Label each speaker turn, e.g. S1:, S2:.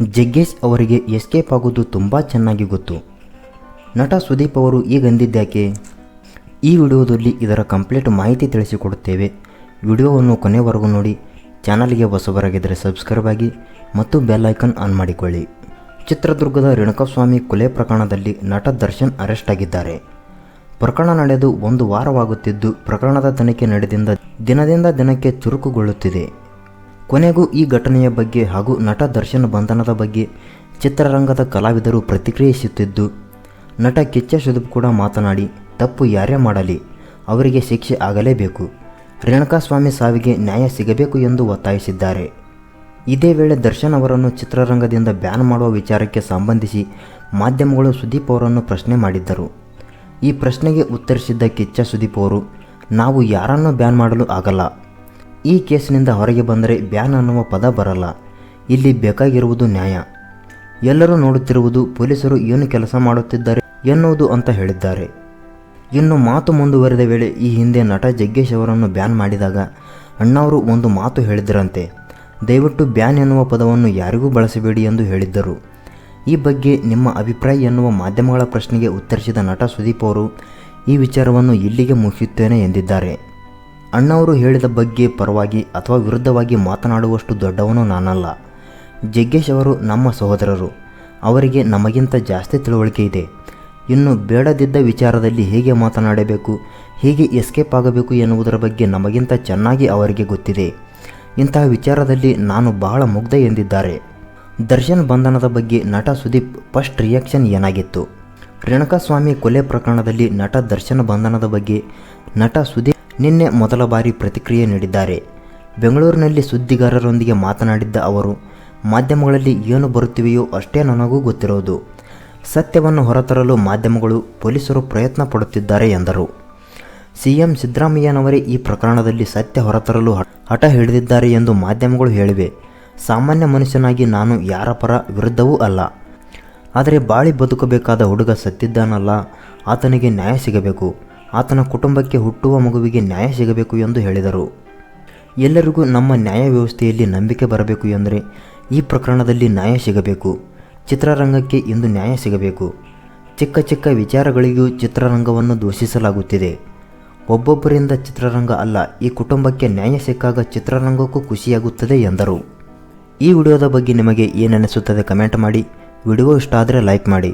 S1: ಜಗ್ಗೇಶ್ ಅವರಿಗೆ ಎಸ್ಕೇಪ್ ಆಗೋದು ತುಂಬ ಚೆನ್ನಾಗಿ ಗೊತ್ತು. ನಟ ಸುದೀಪ್ ಅವರು ಈಗಂದಿದ್ದ್ಯಾಕೆ ಈ ವಿಡಿಯೋದಲ್ಲಿ ಇದರ ಕಂಪ್ಲೀಟ್ ಮಾಹಿತಿ ತಿಳಿಸಿಕೊಡುತ್ತೇವೆ. ವಿಡಿಯೋವನ್ನು ಕೊನೆವರೆಗೂ ನೋಡಿ, ಚಾನಲ್ಗೆ ಹೊಸಬರಾಗಿದ್ದರೆ ಸಬ್ಸ್ಕ್ರೈಬ್ ಆಗಿ ಮತ್ತು ಬೆಲ್ ಐಕನ್ ಆನ್ ಮಾಡಿಕೊಳ್ಳಿ. ಚಿತ್ರದುರ್ಗದ ರೇಣುಕಾಸ್ವಾಮಿ ಕೊಲೆ ಪ್ರಕರಣದಲ್ಲಿ ನಟ ದರ್ಶನ್ ಅರೆಸ್ಟ್ ಆಗಿದ್ದಾರೆ. ಪ್ರಕರಣ ನಡೆದು ಒಂದು ವಾರವಾಗುತ್ತಿದ್ದು ಪ್ರಕರಣದ ತನಿಖೆ ನಡೆದಿಂದ ದಿನದಿಂದ ದಿನಕ್ಕೆ ಚುರುಕುಗೊಳ್ಳುತ್ತಿದೆ. ಕೊನೆಗೂ ಈ ಘಟನೆಯ ಬಗ್ಗೆ ಹಾಗೂ ನಟ ದರ್ಶನ್ ಬಂಧನದ ಬಗ್ಗೆ ಚಿತ್ರರಂಗದ ಕಲಾವಿದರು ಪ್ರತಿಕ್ರಿಯಿಸುತ್ತಿದ್ದು, ನಟ ಕಿಚ್ಚ ಸುದೀಪ್ ಕೂಡ ಮಾತನಾಡಿ, ತಪ್ಪು ಯಾರೇ ಮಾಡಲಿ, ಅವರಿಗೆ ಶಿಕ್ಷೆ ಆಗಲೇಬೇಕು ರೇಣುಕಾಸ್ವಾಮಿ ಸಾವಿಗೆ ನ್ಯಾಯ ಸಿಗಬೇಕು ಎಂದು ಒತ್ತಾಯಿಸಿದ್ದಾರೆ. ಇದೇ ವೇಳೆ ದರ್ಶನ್ ಅವರನ್ನು ಚಿತ್ರರಂಗದಿಂದ ಬ್ಯಾನ್ ಮಾಡುವ ವಿಚಾರಕ್ಕೆ ಸಂಬಂಧಿಸಿ ಮಾಧ್ಯಮಗಳು ಸುದೀಪ್ ಅವರನ್ನು ಪ್ರಶ್ನೆ ಮಾಡಿದ್ದರು. ಈ ಪ್ರಶ್ನೆಗೆ ಉತ್ತರಿಸಿದ್ದ ಕಿಚ್ಚ ಸುದೀಪ್ ಅವರು, ನಾವು ಯಾರನ್ನೂ ಬ್ಯಾನ್ ಮಾಡಲು ಆಗಲ್ಲ ಈ ಕೇಸಿನಿಂದ ಹೊರಗೆ ಬಂದರೆ ಬ್ಯಾನ್ ಅನ್ನುವ ಪದ ಬರಲ್ಲ. ಇಲ್ಲಿ ಬೇಕಾಗಿರುವುದು ನ್ಯಾಯ. ಎಲ್ಲರೂ ನೋಡುತ್ತಿರುವುದು ಪೊಲೀಸರು ಏನು ಕೆಲಸ ಮಾಡುತ್ತಿದ್ದಾರೆ ಎನ್ನುವುದು ಅಂತ ಹೇಳಿದ್ದಾರೆ. ಇನ್ನು ಮಾತು ಮುಂದುವರೆದ ವೇಳೆ ಈ ಹಿಂದೆ ನಟ ಜಗ್ಗೇಶ್ ಅವರನ್ನು ಬ್ಯಾನ್ ಮಾಡಿದಾಗ ಅಣ್ಣವರು ಒಂದು ಮಾತು ಹೇಳಿದರಂತೆ. ದಯವಿಟ್ಟು ಬ್ಯಾನ್ ಎನ್ನುವ ಪದವನ್ನು ಯಾರಿಗೂ ಬಳಸಬೇಡಿ ಎಂದು ಹೇಳಿದ್ದರು. ಈ ಬಗ್ಗೆ ನಿಮ್ಮ ಅಭಿಪ್ರಾಯ ಎನ್ನುವ ಮಾಧ್ಯಮಗಳ ಪ್ರಶ್ನೆಗೆ ಉತ್ತರಿಸಿದ ನಟ ಸುದೀಪ್ ಅವರು, ಈ ವಿಚಾರವನ್ನು ಇಲ್ಲಿಗೆ ಮುಗಿಸುತ್ತೇನೆ ಎಂದಿದ್ದಾರೆ. ಅಣ್ಣವರು ಹೇಳಿದ ಬಗ್ಗೆ ಪರವಾಗಿ ಅಥವಾ ವಿರುದ್ಧವಾಗಿ ಮಾತನಾಡುವಷ್ಟು ದೊಡ್ಡವನು ನಾನಲ್ಲ. ಜಗ್ಗೇಶ್ ಅವರು ನಮ್ಮ ಸಹೋದರರು. ಅವರಿಗೆ ನಮಗಿಂತ ಜಾಸ್ತಿ ತಿಳುವಳಿಕೆ ಇದೆ. ಇನ್ನು ಬೇಡದಿದ್ದ ವಿಚಾರದಲ್ಲಿ ಹೇಗೆ ಮಾತನಾಡಬೇಕು, ಹೇಗೆ ಎಸ್ಕೇಪ್ ಆಗಬೇಕು ಎನ್ನುವುದರ ಬಗ್ಗೆ ನಮಗಿಂತ ಚೆನ್ನಾಗಿ ಅವರಿಗೆ ಗೊತ್ತಿದೆ. ಇಂತಹ ವಿಚಾರದಲ್ಲಿ ನಾನು ಬಹಳ ಮುಗ್ಧ ಎಂದಿದ್ದಾರೆ. ದರ್ಶನ್ ಬಂಧನದ ಬಗ್ಗೆ ನಟ ಸುದೀಪ್ ಫಸ್ಟ್ ರಿಯಾಕ್ಷನ್ ಏನಾಗಿತ್ತು? ರೇಣುಕಾಸ್ವಾಮಿ ಕೊಲೆ ಪ್ರಕರಣದಲ್ಲಿ ನಟ ದರ್ಶನ್ ಬಂಧನದ ಬಗ್ಗೆ ನಟ ಸುದೀಪ್ ನಿನ್ನೆ ಮೊದಲ ಬಾರಿ ಪ್ರತಿಕ್ರಿಯೆ ನೀಡಿದ್ದಾರೆ. ಬೆಂಗಳೂರಿನಲ್ಲಿ ಸುದ್ದಿಗಾರರೊಂದಿಗೆ ಮಾತನಾಡಿದ್ದ ಅವರು, ಮಾಧ್ಯಮಗಳಲ್ಲಿ ಏನು ಬರುತ್ತಿವೆಯೋ ಅಷ್ಟೇ ನನಗೂ ಗೊತ್ತಿರೋದು. ಸತ್ಯವನ್ನು ಹೊರತರಲು ಮಾಧ್ಯಮಗಳು ಪೊಲೀಸರು ಪ್ರಯತ್ನ ಪಡುತ್ತಿದ್ದಾರೆ ಎಂದರು. ಸಿಎಂ ಸಿದ್ದರಾಮಯ್ಯನವರೇ ಈ ಪ್ರಕರಣದಲ್ಲಿ ಸತ್ಯ ಹೊರತರಲು ಹಠ ಹಿಡಿದಿದ್ದಾರೆ ಎಂದು ಮಾಧ್ಯಮಗಳು ಹೇಳಿವೆ. ಸಾಮಾನ್ಯ ಮನುಷ್ಯನಾಗಿ ನಾನು ಯಾರ ಪರ ವಿರುದ್ಧವೂ ಅಲ್ಲ. ಆದರೆ ಬಾಳಿ ಬದುಕಬೇಕಾದ ಹುಡುಗ ಸತ್ತಿದ್ದಾನಲ್ಲ, ಆತನಿಗೆ ನ್ಯಾಯ ಸಿಗಬೇಕು. ಆತನ ಕುಟುಂಬಕ್ಕೆ ಹುಟ್ಟುವ ಮಗುವಿಗೆ ನ್ಯಾಯ ಸಿಗಬೇಕು ಎಂದು ಹೇಳಿದರು. ಎಲ್ಲರಿಗೂ ನಮ್ಮ ನ್ಯಾಯ ವ್ಯವಸ್ಥೆಯಲ್ಲಿ ನಂಬಿಕೆ ಬರಬೇಕು ಎಂದರೆ ಈ ಪ್ರಕರಣದಲ್ಲಿ ನ್ಯಾಯ ಸಿಗಬೇಕು. ಚಿತ್ರರಂಗಕ್ಕೆ ಇಂದು ನ್ಯಾಯ ಸಿಗಬೇಕು. ಚಿಕ್ಕ ಚಿಕ್ಕ ವಿಚಾರಗಳಿಗೂ ಚಿತ್ರರಂಗವನ್ನು ದೂಷಿಸಲಾಗುತ್ತಿದೆ. ಒಬ್ಬೊಬ್ಬರಿಂದ ಚಿತ್ರರಂಗ ಅಲ್ಲ, ಈ ಕುಟುಂಬಕ್ಕೆ ನ್ಯಾಯ ಸಿಕ್ಕಾಗ ಚಿತ್ರರಂಗಕ್ಕೂ ಖುಷಿಯಾಗುತ್ತದೆ ಎಂದರು. ಈ ವಿಡಿಯೋದ ಬಗ್ಗೆ ನಿಮಗೆ ಏನನಿಸುತ್ತದೆ ಕಮೆಂಟ್ ಮಾಡಿ. ವಿಡಿಯೋ ಇಷ್ಟ ಆದರೆ ಲೈಕ್ ಮಾಡಿ.